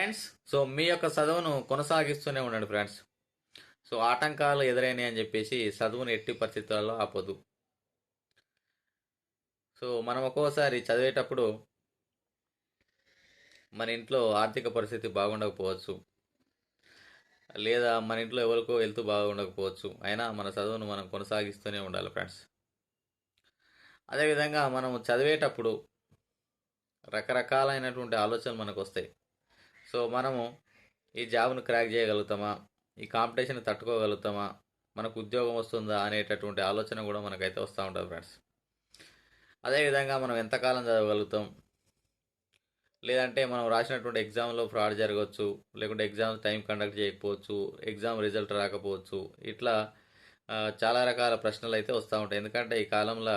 Friends so మీ యొక్క చదువును కొనసాగిస్తూనే ఉండండి ఫ్రెండ్స్ సో ఆటంకాలు ఎదురైనాయి అని చెప్పేసి చదువును ఎట్టి పరిస్థితులలో ఆపొద్దు. సో మనం ఒక్కోసారి చదివేటప్పుడు మన ఇంట్లో ఆర్థిక పరిస్థితి బాగుండకపోవచ్చు. లేదా మన ఇంట్లో ఎవరికో వెళ్తూ బాగుండకపోవచ్చు. అయినా మన చదువును మనం కొనసాగిస్తూనే ఉండాలి ఫ్రెండ్స్ అదేవిధంగా మనం చదివేటప్పుడు రకరకాలైనటువంటి ఆలోచనలు మనకు వస్తాయి సో మనము ఈ జాబ్ను క్రాక్ చేయగలుగుతామా? ఈ కాంపిటీషన్ తట్టుకోగలుగుతామా? మనకు ఉద్యోగం వస్తుందా? అనేటటువంటి ఆలోచన కూడా మనకైతే వస్తూ ఉంటుంది ఫ్రెండ్స్. అదేవిధంగా మనం ఎంతకాలం చదవగలుగుతాం? లేదంటే మనం రాసినటువంటి ఎగ్జామ్లో ఫ్రాడ్ జరగవచ్చు లేకుంటే ఎగ్జామ్ టైం కండక్ట్ చేయకపోవచ్చు ఎగ్జామ్ రిజల్ట్ రాకపోవచ్చు ఇట్లా చాలా రకాల ప్రశ్నలు అయితే వస్తూ ఉంటాయి. ఎందుకంటే ఈ కాలంలో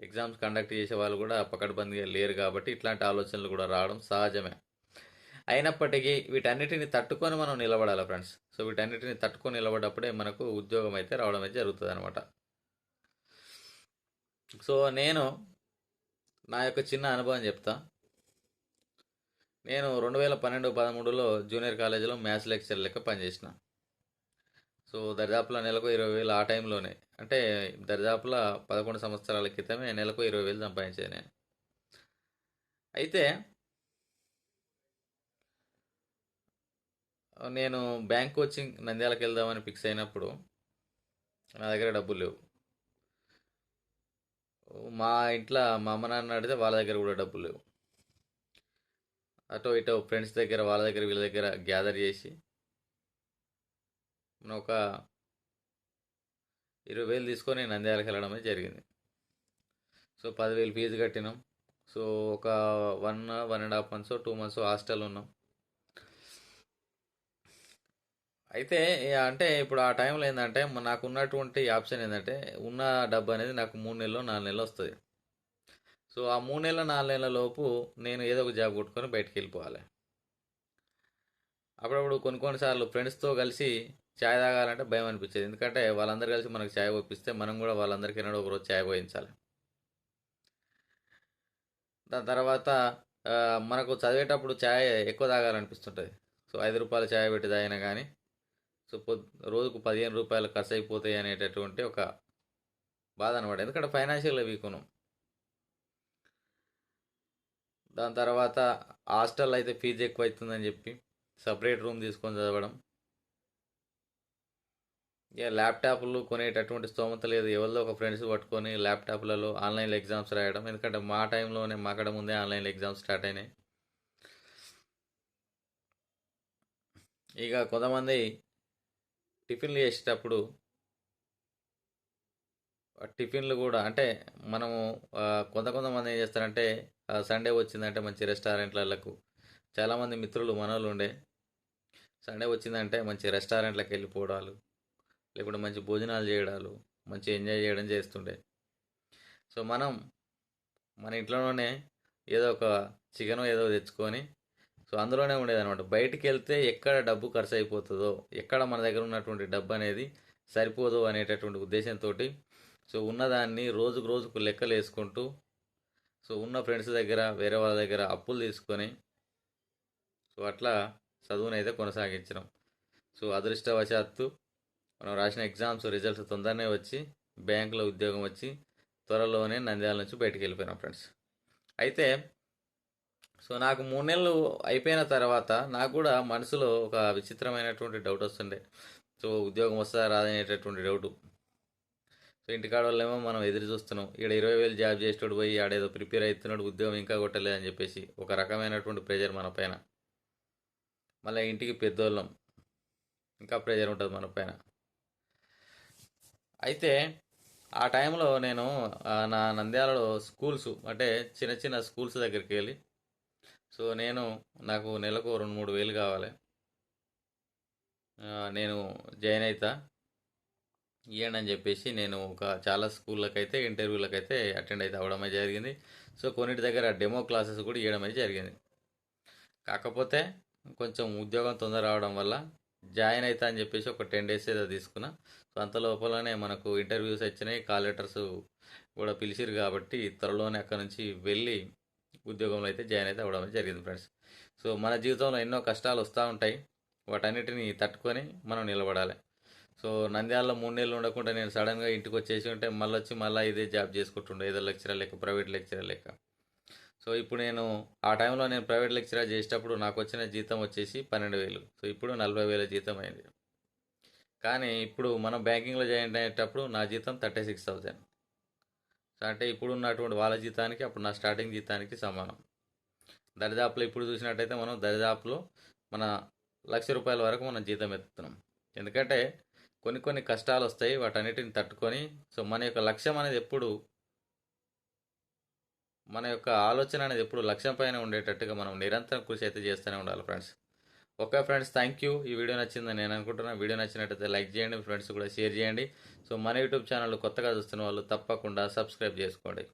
ఎగ్జామ్స్ కండక్ట్ చేసే వాళ్ళు కూడా పకడ్బందీగా లేరు కాబట్టి ఇట్లాంటి ఆలోచనలు కూడా రావడం సహజమే. అయినప్పటికీ వీటన్నిటిని తట్టుకొని మనం నిలబడాలి ఫ్రెండ్స్. సో వీటన్నిటిని తట్టుకొని నిలబడ్డప్పుడే మనకు ఉద్యోగం అయితే రావడం అయితే జరుగుతుంది అనమాట సో నేను నా యొక్క చిన్న అనుభవం చెప్తా. నేను రెండు వేల పన్నెండు పదమూడులో జూనియర్ కాలేజీలో మ్యాథ్స్ లెక్చర్ లెక్క పనిచేసిన. సో దరిదాపుల నెలకు ఇరవై వేలు ఆ టైంలోనే. అంటే దరిదాపుల పదకొండు సంవత్సరాల క్రితమే నెలకు ఇరవై వేలు సంపాదించాను నేను. అయితే నేను బ్యాంక్ కోచింగ్ నంద్యాలకు వెళ్దామని ఫిక్స్ అయినప్పుడు నా దగ్గర డబ్బులు లేవు. మా ఇంట్లో మా అమ్మ నాన్న అడిగితే వాళ్ళ దగ్గర కూడా డబ్బులు లేవు. అటో ఇటో ఫ్రెండ్స్ దగ్గర వాళ్ళ దగ్గర వీళ్ళ దగ్గర గ్యాదర్ చేసి ఒక ఇరవై వేలు తీసుకొని నంద్యాలకు వెళ్ళడం అనేది జరిగింది. సో పదివేలు ఫీజు కట్టినాం. సో ఒక one one and half months two months hostel ఉన్నాం. అయితే అంటే ఇప్పుడు ఆ టైంలో ఏంటంటే నాకు ఉన్నటువంటి ఆప్షన్ ఏంటంటే ఉన్న డబ్బు అనేది నాకు మూడు నెలలు నాలుగు నెలలు వస్తుంది. సో ఆ మూడు నెలల నాలుగు నెలల లోపు నేను ఏదో ఒక జాబ్ కొట్టుకొని బయటికి వెళ్ళిపోవాలి అప్పుడప్పుడు కొన్ని కొన్నిసార్లు ఫ్రెండ్స్తో కలిసి ఛాయ్ తాగాలంటే భయం అనిపించేది. ఎందుకంటే వాళ్ళందరూ కలిసి మనకు ఛాయ్ పోపిస్తే మనం కూడా వాళ్ళందరికీ ఎన్నడో ఒకరోజు ఛాయ్ పోయించాలి. దాని తర్వాత మనకు చదివేటప్పుడు ఛాయ్ ఎక్కువ తాగాలనిపిస్తుంటుంది. సో ఐదు రూపాయల ఛాయ్ పెట్టి తాగినా కానీ సో పొద్ రోజుకు పదిహేను రూపాయలు ఖర్చు అయిపోతాయి అనేటటువంటి ఒక బాధ అనమాట ఎందుకంటే ఫైనాన్షియల్ వీక్ ఉన్నాం దాని తర్వాత హాస్టల్ అయితే ఫీజు ఎక్కువ అవుతుందని చెప్పి సపరేట్ రూమ్ తీసుకొని చదవడం. ఇక ల్యాప్టాప్లు కొనేటటువంటి స్తోమత లేదు. ఎవరిదో ఒక ఫ్రెండ్స్ పట్టుకొని ల్యాప్టాప్లలో ఆన్లైన్లో ఎగ్జామ్స్ రాయడం. ఎందుకంటే మా టైంలోనే మాకడ ముందే ఆన్లైన్లో ఎగ్జామ్స్ స్టార్ట్ అయినాయి. ఇక కొంతమంది టిఫిన్లు చేసేటప్పుడు టిఫిన్లు కూడా అంటే మనము కొంత కొంతమంది ఏం చేస్తారంటే సండే వచ్చిందంటే మంచి రెస్టారెంట్లకు చాలామంది మిత్రులు మనోళ్ళు ఉండే సండే వచ్చిందంటే మంచి రెస్టారెంట్లకు వెళ్ళిపోవడాలు లేకుంటే మంచి భోజనాలు చేయడాలు మంచి ఎంజాయ్ చేయడం చేస్తుండే. సో మనం మన ఇంట్లోనే ఏదో ఒక చికెన్ ఏదో తెచ్చుకొని సో అందులోనే ఉండేది అనమాట బయటికి వెళ్తే ఎక్కడ డబ్బు ఖర్చు అయిపోతుందో ఎక్కడ మన దగ్గర ఉన్నటువంటి డబ్బు అనేది సరిపోదు అనేటటువంటి ఉద్దేశంతో సో ఉన్నదాన్ని రోజుకు రోజుకు లెక్కలు వేసుకుంటూ సో ఉన్న ఫ్రెండ్స్ దగ్గర వేరే వాళ్ళ దగ్గర అప్పులు తీసుకొని సో అట్లా చదువునైతే అయితే కొనసాగించడం సో అదృష్టవశాత్తు మనం రాసిన ఎగ్జామ్స్ రిజల్ట్స్ తొందరనే వచ్చి బ్యాంకులో ఉద్యోగం వచ్చి త్వరలోనే నంద్యాల నుంచి బయటకు వెళ్ళిపోయినాం ఫ్రెండ్స్. అయితే సో నాకు మూడు నెలలు అయిపోయిన తర్వాత నాకు కూడా మనసులో ఒక విచిత్రమైనటువంటి డౌట్ వస్తుండే. సో ఉద్యోగం వస్తుందా రాదనేటటువంటి డౌట్ సో ఇంటికాడ వాళ్ళేమో మనం ఎదురు చూస్తున్నాం. ఇక్కడ ఇరవై వేలు జాబ్ చేసేటోడు పోయి ఆడేదో ప్రిపేర్ అవుతున్నాడు ఉద్యోగం ఇంకా కొట్టలేదని చెప్పేసి ఒక రకమైనటువంటి ప్రెజర్ మన పైన. మళ్ళీ ఇంటికి పెద్దోళ్ళం. ఇంకా ప్రెజర్ ఉంటుంది మన పైన. అయితే ఆ టైంలో నేను నా నంద్యాలలో స్కూల్స్ అంటే చిన్న చిన్న స్కూల్స్ దగ్గరికి వెళ్ళి సో నేను నాకు నెలకు రెండు మూడు వేలు కావాలి. నేను జాయిన్ అవుతా ఇవ్వండి అని చెప్పేసి నేను ఒక చాలా స్కూళ్ళకైతే ఇంటర్వ్యూలకైతే అటెండ్ అయితే అవ్వడమే జరిగింది. సో కొన్నిటి దగ్గర డెమో క్లాసెస్ కూడా ఇవ్వడం అయితే జరిగింది. కాకపోతే కొంచెం ఉద్యోగం తొందర రావడం వల్ల జాయిన్ అవుతా అని చెప్పేసి ఒక టెన్ డేస్ ఏదో తీసుకున్నా. సో అంత లోపలనే మనకు ఇంటర్వ్యూస్ వచ్చినాయి కాల్ లెటర్స్ కూడా పిలిచిరు కాబట్టి త్వరలోనే అక్కడ నుంచి వెళ్ళి ఉద్యోగంలో అయితే జాయిన్ అయితే అవ్వడం జరిగింది ఫ్రెండ్స్. సో మన జీవితంలో ఎన్నో కష్టాలు వస్తూ ఉంటాయి. వాటన్నిటిని తట్టుకొని మనం నిలబడాలి. సో నంద్యాలలో మూడు నెలలు ఉండకుండా నేను సడన్గా ఇంటికి వచ్చేసి ఉంటే మళ్ళీ వచ్చి మళ్ళీ ఇదే జాబ్ చేసుకుంటుండే ఏదో లెక్చరర్ లెక్క ప్రైవేట్ లెక్చరర్ లెక్క. సో ఇప్పుడు నేను ఆ టైంలో నేను ప్రైవేట్ లెక్చరర్ చేసేటప్పుడు నాకు వచ్చిన జీతం వచ్చేసి పన్నెండు వేలు. సో ఇప్పుడు నలభై వేల జీతం అయింది. కానీ ఇప్పుడు మనం బ్యాంకింగ్లో జాయిన్ అయ్యేటప్పుడు నా జీతం థర్టీ సిక్స్ థౌజండ్. అంటే ఇప్పుడు ఉన్నటువంటి వాళ్ళ జీతానికి అప్పుడు నా స్టార్టింగ్ జీతానికి సమానం. దరిదాపులో ఇప్పుడు చూసినట్టయితే మనం దరిదాపులో మన లక్ష రూపాయల వరకు మనం జీతం ఎత్తుతున్నాం. ఎందుకంటే కొన్ని కొన్ని కష్టాలు వస్తాయి వాటన్నిటిని తట్టుకొని సో మన యొక్క లక్ష్యం అనేది ఎప్పుడు మన యొక్క ఆలోచన అనేది ఎప్పుడు లక్ష్యం పైన ఉండేటట్టుగా మనం నిరంతరం కృషి అయితే చేస్తూనే ఉండాలి friends. Okay friends thank you ఈ వీడియో నచ్చిందని నేను అనుకుంటున్నాను వీడియో నచ్చినట్టయితే లైక్ చేయండి ఫ్రెండ్స్ కూడా షేర్ చేయండి. సో మన యూట్యూబ్ ఛానల్ కొత్తగా చూస్తున్న వాళ్ళు తప్పకుండా సబ్స్క్రైబ్ చేసుకోండి.